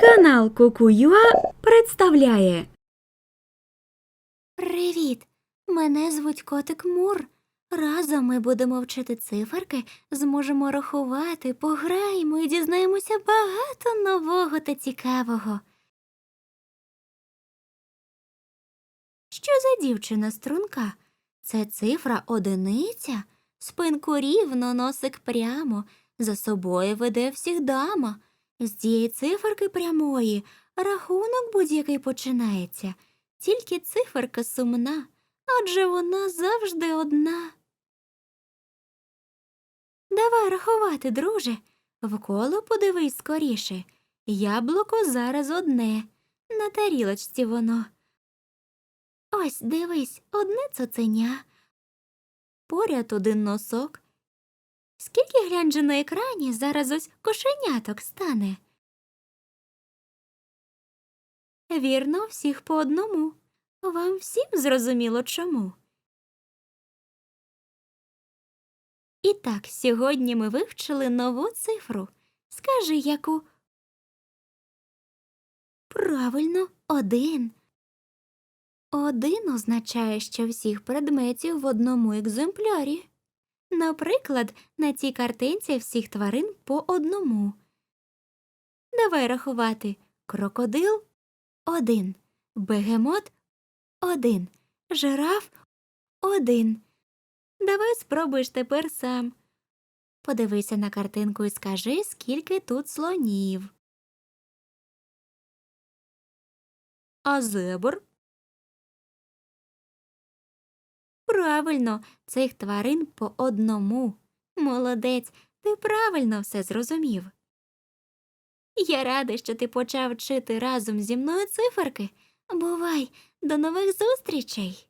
Канал Кукуюа представляє Привіт! Мене звуть Котик Мур. Разом ми будемо вчити циферки, зможемо рахувати, пограємо і дізнаємося багато нового та цікавого. Що за дівчина струнка? Це цифра одиниця, спинку рівно, носик прямо, за собою веде всіх дама. З цієї циферки прямої рахунок будь-який починається. Тільки циферка сумна, адже вона завжди одна. Давай рахувати, друже. Вколо подивись скоріше. Яблуко зараз одне. На тарілочці воно. Ось дивись, одне цуценя. Поряд один носок. Скільки глянь же на екрані зараз ось кошеняток стане. Вірно, всіх по одному. Вам всім зрозуміло чому. І так, сьогодні ми вивчили нову цифру. Скажи, яку. Правильно, один. Один означає, що всіх предметів в одному екземплярі. Наприклад, на цій картинці всіх тварин по одному. Давай рахувати крокодил один, бегемот один, жираф один. Давай спробуєш тепер сам. Подивися на картинку і скажи, скільки тут слонів. А зебр? Правильно, цих тварин по одному. Молодець, ти правильно все зрозумів. Я рада, що ти почав вчити разом зі мною циферки. Бувай, до нових зустрічей.